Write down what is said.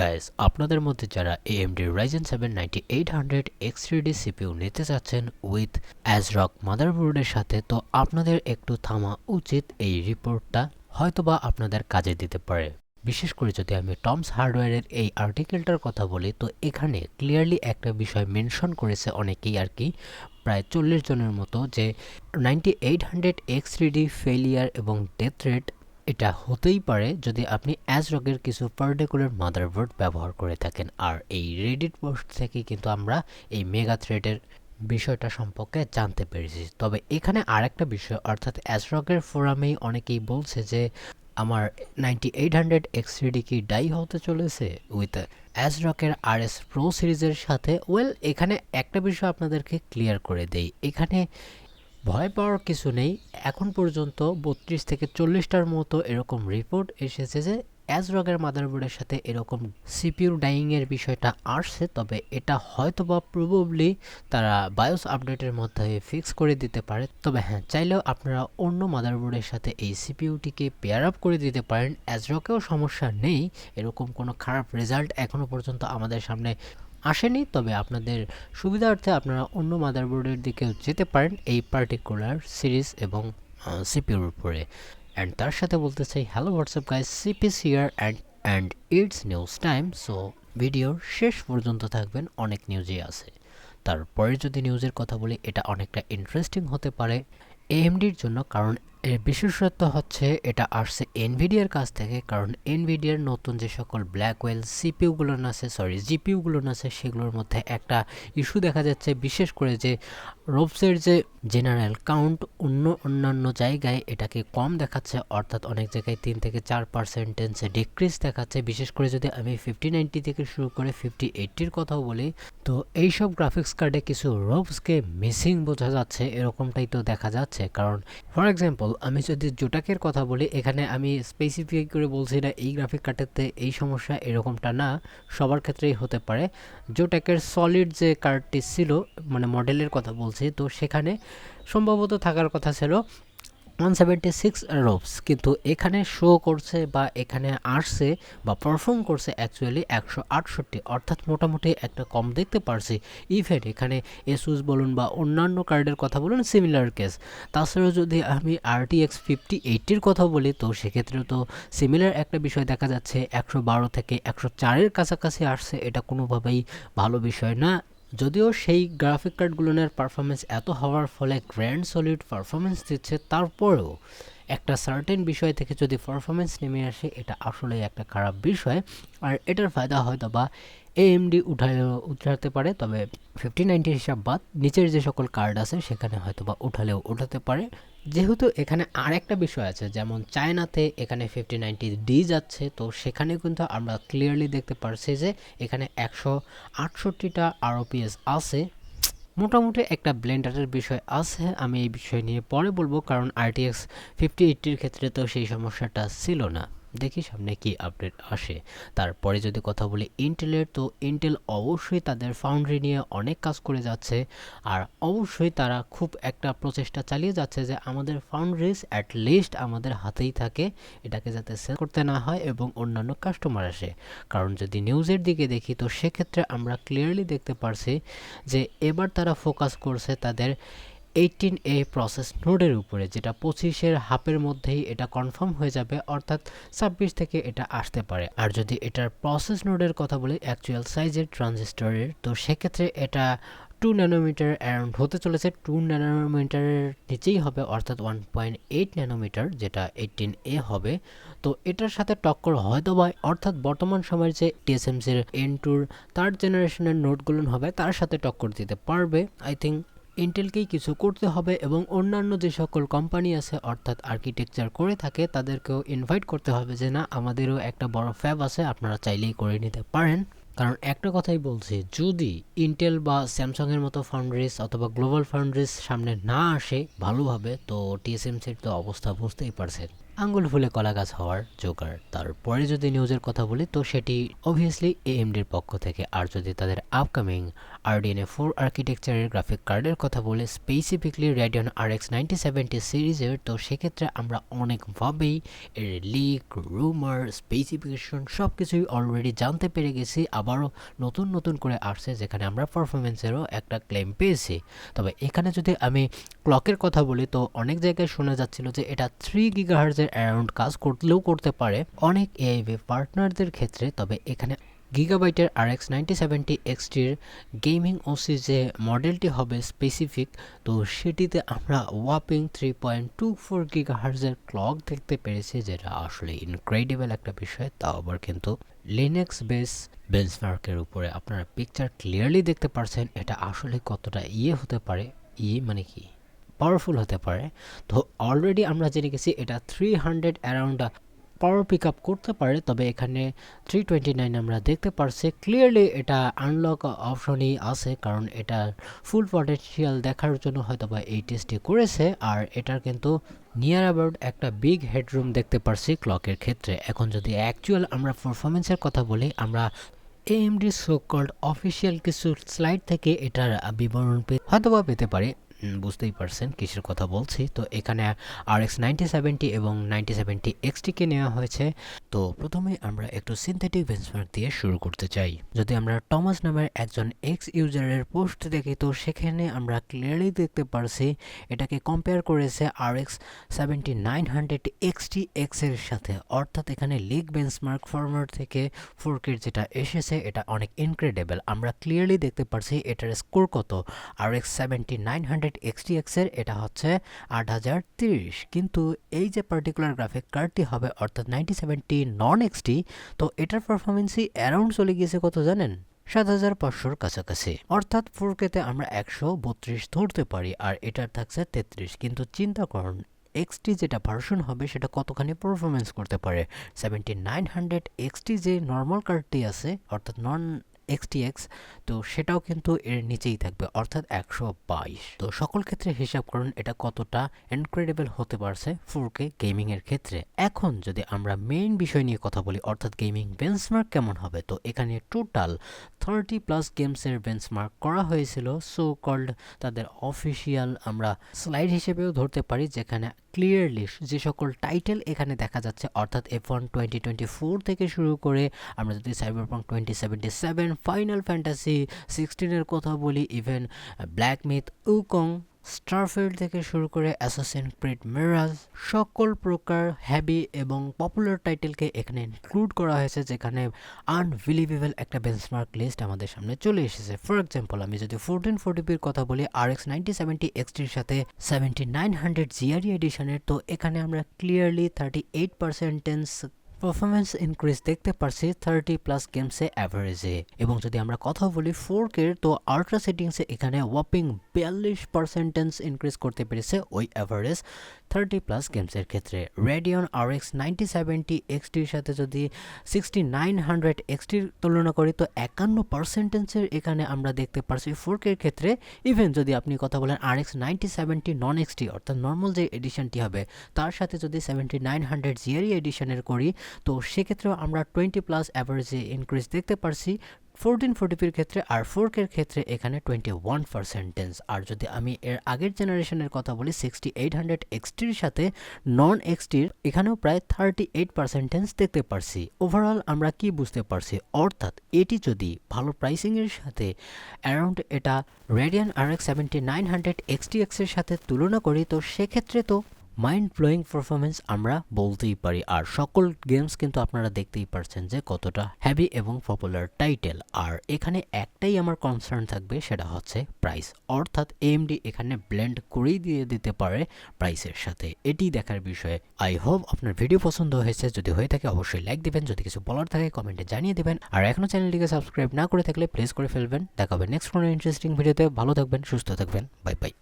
Guys আপনাদের মধ্যে যারা AMD Ryzen 7 9800 X3D CPU নিতে চাচ্ছেন উইথ অ্যাজরক মাদারবোর্ডের সাথে, তো আপনাদের একটু থামা উচিত এই রিপোর্টটা হয়তোবা আপনাদের কাজে দিতে পারে। বিশেষ করে যদি আমি টমস হার্ডওয়্যারের এই আর্টিকেলটার কথা বলি, তো এখানে ক্লিয়ারলি একটা বিষয় মেনশন করেছে অনেকেই আর কি, প্রায় চল্লিশ জনের মতো যে ninety eight hundred X three D failure এবং ডেথ রেট এটা হতেই পারে যদি আপনি অ্যাজরকের কিছু পার্টিকুলার মাদারবোর্ড ব্যবহার করে থাকেন। আর এই রেডিট পোস্ট থেকে কিন্তু আমরা এই মেগা থ্রেডের বিষয়টা সম্পর্কে জানতে পেরেছি। তবে এখানে আরেকটা বিষয়, অর্থাৎ অ্যাজরকের ফোরামেই অনেকেই বলছে যে, আমার নাইনটি এইট হান্ড্রেড এক্স কি ডাই হতে চলেছে? উইথ অ্যাজরকের আর এস প্রো সিরিজের সাথে ওয়েল এখানে একটা বিষয় আপনাদেরকে ক্লিয়ার করে দেই। এখানে ভয় পাওয়ার কিছু নেই। এখন পর্যন্ত বত্রিশ থেকে চল্লিশটার মতো এরকম রিপোর্ট এসেছে যে অ্যাজরগের মাদারবোর্ডের সাথে এরকম সিপিউ ডাইংয়ের বিষয়টা আসছে। তবে এটা হয়তো বা প্রবলি তারা বায়োস আপডেটের মধ্যে ফিক্স করে দিতে পারে। তবে হ্যাঁ চাইলেও আপনারা অন্য মাদারবোর্ডের সাথে এই সিপিইউটিকে পেয়ার আপ করে দিতে পারেন। অ্যাজরকেও সমস্যা নেই। এরকম কোনো খারাপ রেজাল্ট এখনও পর্যন্ত আমাদের সামনে আসেনি, তবে আপনাদের সুবিধার্থে আপনারা অন্য মাদারবোর্ডের দিকেও যেতে পারেন এই পার্টিকুলার সিরিজ এবং সিপিউর উপরে। অ্যান্ড তার সাথে বলতে চাই hello WhatsApp guys সিপিস here and and it's news time so ভিডিওর শেষ পর্যন্ত থাকবেন, অনেক নিউজই আছে। তারপরে যদি নিউজের কথা বলি, এটা অনেকটা ইন্টারেস্টিং হতে পারে। এএমডির জন্য, কারণ এর বিশেষত্ব হচ্ছে এটা আসছে এনভিডিয়ার কাছ থেকে, কারণ এনভিডিয়ার নতুন যে সকল ব্ল্যাকওয়েল সিপিউগুলো আছে সরি জিপিউগুলো আছে, সেগুলোর মধ্যে একটা ইস্যু দেখা যাচ্ছে। বিশেষ করে যে রোবসের যে জেনারেল কাউন্ট অন্য অন্যান্য জায়গায় এটাকে কম দেখাচ্ছে, অর্থাৎ অনেক জায়গায় তিন থেকে চার পার্সেন্টেন্সে ডিক্রিজ দেখাচ্ছে। বিশেষ করে যদি আমি ফিফটি নাইনটি থেকে শুরু করে ফিফটি এইটটির কথাও বলি, তো এইসব গ্রাফিক্স কার্ডে কিছু রোবসকে মিসিং বোঝা যাচ্ছে, এরকমটাই তো দেখা যাচ্ছে। কারণ ফর এক্সাম্পল আমি যদি জোটাকের কথা বলি, এখানে আমি স্পেসিফিক করে বলছি না, এই গ্রাফিক কার্ডেতে এই সমস্যা এরকমটা না, সবার ক্ষেত্রেই হতে পারে। জোটাকের সলিড যে কার্ডটি ছিল মানে মডেলের কথা বলছি, তো সেখানে সম্ভবত থাকার কথা ছিল ওয়ান সেভেন্টি সিক্স রোপস কিন্তু এখানে শো করছে বা এখানে আসছে বা পারফর্ম করছে অ্যাকচুয়ালি একশো আটষট্টি, অর্থাৎ মোটামুটি একটা কম দেখতে পারছি। ইভেন এখানে এসুস বলুন বা অন্যান্য কার্ডের কথা বলুন সিমিলার কেস তাছাড়াও যদি আমি আরটিএক্স ফিফটি এইটটির কথা বলি, তো সেক্ষেত্রে তো সিমিলার একটা বিষয় দেখা যাচ্ছে, একশো বারো থেকে একশো চারের কাছাকাছি আসছে, এটা কোনোভাবেই ভালো বিষয় না। যদিও সেই গ্রাফিক কার্ডগুলোর পারফরমেন্স এত হওয়ার ফলে গ্র্যান্ড সলিড পারফরমেন্স দিচ্ছে, তারপরেও একটা সার্টেন বিষয় থেকে যদি পারফরমেন্স নেমে আসে, এটা আসলেই একটা খারাপ বিষয়। আর এটার ফায়দা হয়তো বা এএমডি উঠায়, উঠাতে পারে, তবে ফিফটি নাইনটির হিসাব বাদ, নিচের যে সকল কার্ড আছে, সেখানে হয়তো বা উঠালেও উঠাতে পারে। যেহেতু এখানে আরেকটা বিষয় আছে, যেমন চায়নাতে এখানে ফিফটি নাইনটি ডি যাচ্ছে, তো সেখানে কিন্তু আমরা ক্লিয়ারলি দেখতে পারছি যে এখানে একশো আটষট্টিটা আরওপিএস আছে। মোটামুটি একটা ব্লেন্ডারের বিষয় আছে, আমি এই বিষয় নিয়ে পরে বলব, কারণ আরটিএক্স ফিফটি এইটটির ক্ষেত্রে তো সেই সমস্যাটা ছিল না। দেখি সামনে কি আপডেট আসে। তারপরে যদি কথা বলি ইন্টেলের তো ইন্টেল অবশ্যই তাদের ফাউন্ডারি নিয়ে অনেক কাজ করে যাচ্ছে। আর অবশ্যই তারা খুব একটা প্রচেষ্টা চালিয়ে যাচ্ছে যে আমাদের ফাউন্ডারিজ অ্যাট লিস্ট আমাদের হাতেই থাকে, এটাকে যাতে সেল করতে না হয় এবং অন্যান্য কাস্টমার আসে। কারণ যদি নিউজের দিকে দেখি, তো সেক্ষেত্রে আমরা ক্লিয়ারলি দেখতে পারছি যে এবার তারা ফোকাস করছে তাদের এইটিন এ প্রসেস নোডের উপরে, যেটা পঁচিশের হাফের মধ্যেই এটা কনফার্ম হয়ে যাবে, অর্থাৎ ছাব্বিশ থেকে এটা আসতে পারে। আর যদি এটার প্রসেস নোডের কথা বলি অ্যাকচুয়াল সাইজের ট্রানজিস্টরের তো সেক্ষেত্রে এটা টু ন্যানোমিটার অ্যারাউন্ড হতে চলেছে টু ন্যানোমিটারের নিচেই হবে, অর্থাৎ ওয়ান পয়েন্ট এইট ন্যানোমিটার যেটা এইটিন এ হবে। তো এটার সাথে টক্কর হয়তো বা অর্থাৎ বর্তমান সময়ের যে টিএসএমসির এন টুর থার্ড জেনারেশনের নোটগুলো হবে, তার সাথে টক্কর দিতে পারবে আই থিঙ্ক ইন্টেলকেই কিছু করতে হবে এবং অন্যান্য যে সকল কোম্পানি আছে, অর্থাৎ আর্কিটেকচার করে থাকে, তাদেরকেও ইনভাইট করতে হবে যে, না, আমাদেরও একটা বড় ফ্যাব আছে, আপনারা চাইলেই করে নিতে পারেন। কারণ একটা কথাই বলছি, যদি ইন্টেল বা স্যামসাংয়ের মতো ফান্ডরেস অথবা গ্লোবাল ফান্ডরেস সামনে না আসে ভালোভাবে, তো টিএসএমসির তো অবস্থা বুঝতেই পারছেন। আঙ্গুল ফুলে কলা গাছ হওয়ার জোগাড়। তারপরে যদি নিউজের কথা বলি, তো সেটি অবভিয়াসলি এএমডির পক্ষ থেকে। আর যদি তাদের আপকামিং আরডিএনএ ফোর আর্কিটেকচারের গ্রাফিক কার্ডের কথা বলে specifically Radeon R X ninety seventy সিরিজের তো সেক্ষেত্রে আমরা অনেকভাবেই এর লিক রুমার স্পেসিফিকেশন সব কিছুই অলরেডি জানতে পেরে গেছি। আবারও নতুন নতুন করে আসছে, যেখানে আমরা পারফরমেন্সেরও একটা ক্লেম পেয়েছি। তবে এখানে যদি আমি ক্লকের কথা বলি, তো অনেক জায়গায় শোনা যাচ্ছিল যে এটা থ্রি গিগাহার্জের অ্যারাউন্ড কাজ করলেও করতে পারে অনেক এআইভি পার্টনারদের ক্ষেত্রে। তবে এখানে গিগাবাইটের আর এক্স নাইনটি সেভেন্টি এক্সটির গেমিং ওসি যে মডেলটি হবে স্পেসিফিক তো সেটিতে আমরা whopping three point two four গিগাহার্জের clock দেখতে পেরেছি, যেটা আসলে ইনক্রেডিবল একটা বিষয়। তাও আবার কিন্তু লিনেক্স বেস বেঞ্চমার্কের উপরে আপনারা পিকচার ক্লিয়ারলি দেখতে পারছেন, এটা আসলে কতটা ইয়ে হতে পারে। ইয়ে মানে কি? পাওয়ারফুল হতে পারে। তো অলরেডি আমরা জেনে গেছি এটা three hundred around power pick up করতে পারে, তবে এখানে থ্রি টোয়েন্টি নাইন আমরা দেখতে পারছি ক্লিয়ারলি এটা আনলক অপশনই আছে, কারণ এটা ফুল পটেনশিয়াল দেখার জন্য হয়তো বা এই টেস্টটি করেছে, আর এটার কিন্তু নিয়ার অ্যাবাউট একটা বিগ হেডরুম দেখতে পারছি ক্লকের ক্ষেত্রে। এখন যদি অ্যাকচুয়াল আমরা পারফরমেন্সের কথা বলি, আমরা এএমডি সো কল্ড অফিসিয়াল কিছু স্লাইড থেকে এটার বিবরণ হয়তোবা পেতে পারি। বুঝতেই পারছেন কিসের কথা বলছি। তো এখানে আর এক্স নাইনটি সেভেন্টি এবং নাইনটি সেভেন্টি এক্সটিকে নেওয়া হয়েছে। তো প্রথমে আমরা একটু সিনথেটিক বেঞ্চমার্ক দিয়ে শুরু করতে চাই। যদি আমরা টমাস নামের একজন এক্স ইউজারের পোস্ট দেখি, তো সেখানে আমরা ক্লিয়ারলি দেখতে পারছি এটাকে কম্পেয়ার করেছে R X seventy nine hundred XT এক্সের সাথে। অর্থাৎ এখানে লিগ বেঞ্চমার্ক ফরম্যাট থেকে ফোরকের যেটা এসেছে, এটা অনেক ইনক্রেডিবল আমরা ক্লিয়ারলি দেখতে পারছি এটার স্কোর কত? R X seventy nine hundred XT এক্সের এটা হচ্ছে আট হাজার তিরিশ। কিন্তু এই যে পার্টিকুলার গ্রাফিক কার্ডটি হবে, অর্থাৎ নাইনটি সেভেন্টি নন এক্সটি তো এটার পারফরমেন্সই অ্যারাউন্ড চলে গিয়েছে কত জানেন? সাত হাজার পাঁচশোর কাছাকাছি। অর্থাৎ ফোর কেতে আমরা একশো বত্রিশ ধরতে পারি, আর এটার থাকছে তেত্রিশ। কিন্তু চিন্তা করুন এক্সটি যেটা ভার্সন হবে, সেটা কতখানি পারফরমেন্স করতে পারে? সেভেন্টি নাইন হান্ড্রেড এক্সটি যে নর্মাল কার্ডটি আছে, অর্থাৎ নন এক্সটিএক্স তো সেটাও কিন্তু এর নিচেই থাকবে, অর্থাৎ একশো বাইশ। তো সকল ক্ষেত্রে হিসাব করুন, এটা কতটা ইনক্রেডিবল হতে পারছে ফোর কে গেমিংয়ের ক্ষেত্রে। এখন যদি আমরা মেইন বিষয় নিয়ে কথা বলি, অর্থাৎ গেমিং বেঞ্চমার্ক কেমন হবে, তো এখানে টোটাল থার্টি প্লাস গেমসের বেঞ্চমার্ক করা হয়েছিল সো কল্ড তাদের অফিসিয়াল আমরা স্লাইড হিসেবেও ধরতে পারি, যেখানে ক্লিয়ারলি যে সকল টাইটেল এখানে দেখা যাচ্ছে, অর্থাৎ F one twenty twenty four থেকে শুরু করে আমরা যদি Cyberpunk twenty seventy seven final fantasy সিক্সটিনের কথা বলি even Black Myth Wukong Starfield থেকে শুরু করে অ্যাসাসিন ক্রিড মিরাজ সকল প্রকার হ্যাবি এবং পপুলার টাইটেলকে এখানে ইনক্লুড করা হয়েছে, যেখানে আনবিলিভেবল একটা বেঞ্চমার্ক লিস্ট আমাদের সামনে চলে এসেছে। ফর এক্সাম্পল আমি যদি ফোরটিন ফোরটিপির কথা বলি আর এক্স নাইনটি সেভেন্টি এক্সটির সাথে সেভেন্টি নাইন হান্ড্রেড জিআরই এডিশনের তো এখানে আমরা clearly thirty eight percentage performance increase দেখতে পারছি থার্টি প্লাস গেমসে অ্যাভারেজে এবং যদি আমরা কথা বলি ফোর কের তো আল্ট্রা সেটিংসে এখানে ওয়াপিং বিয়াল্লিশ পার্সেন্টেন্স ইনক্রিজ করতে পেরেছে ওই অ্যাভারেজ থার্টি প্লাস গেমসের ক্ষেত্রে। Radeon R X ninety seventy এক্সটির সাথে যদি সিক্সটি নাইন হান্ড্রেড এক্সটির তুলনা করি, তো একান্ন পার্সেন্টেন্সের এখানে আমরা দেখতে পারছি ফোর কের ক্ষেত্রে। ইভেন যদি আপনি কথা বলেন R X ninety seventy non XT অর্থাৎ নর্মাল যে এডিশনটি হবে, তার সাথে যদি সেভেন্টি নাইন হান্ড্রেড জিআরই এডিশনের করি, তো সেক্ষেত্রেও আমরা টোয়েন্টি প্লাস অ্যাভারেজে ইনক্রিজ দেখতে পারছি। ফোরটিন ফোর্টিপির ক্ষেত্রে আর ফোর কের ক্ষেত্রে এখানে টোয়েন্টি ওয়ান পার্সেন্টেন্স আর যদি আমি এর আগের জেনারেশনের কথা বলি সিক্সটি এইট হান্ড্রেড এক্সটির সাথে নন এক্সটির এখানেও প্রায় থার্টি এইট পার্সেন্টেন্স দেখতে পারছি। ওভারঅল আমরা কি বুঝতে পারছি? অর্থাৎ এটি যদি ভালো প্রাইসিংয়ের সাথে অ্যারাউন্ড এটা Radeon R X seventy nine hundred XT এক্সের সাথে তুলনা করি, তো সেক্ষেত্রে তো মাইন্ড ব্লোয়িং পারফরমেন্স আমরা বলতেই পারি। আর সকল গেমস কিন্তু আপনারা দেখতেই পারছেন যে কতটা হ্যাভি এবং পপুলার টাইটেল আর এখানে একটাই আমার কনসার্ন থাকবে, সেটা হচ্ছে প্রাইস অর্থাৎ এমডি এখানে ব্লেন্ড করেই দিয়ে দিতে পারে প্রাইসের সাথে। এটি দেখার বিষয়ে আই হোপ আপনার ভিডিও পছন্দ হয়েছে। যদি হয়ে থাকে অবশ্যই লাইক দিবেন। যদি কিছু বলার থাকে কমেন্টে জানিয়ে দিবেন। আর এখনও চ্যানেলটিকে সাবস্ক্রাইব না করে থাকলে প্লেস করে ফেলবেন। দেখা হবে নেক্সট কোনো ইন্টারেস্টিং ভিডিওতে ভালো থাকবেন, সুস্থ থাকবেন। Bye bye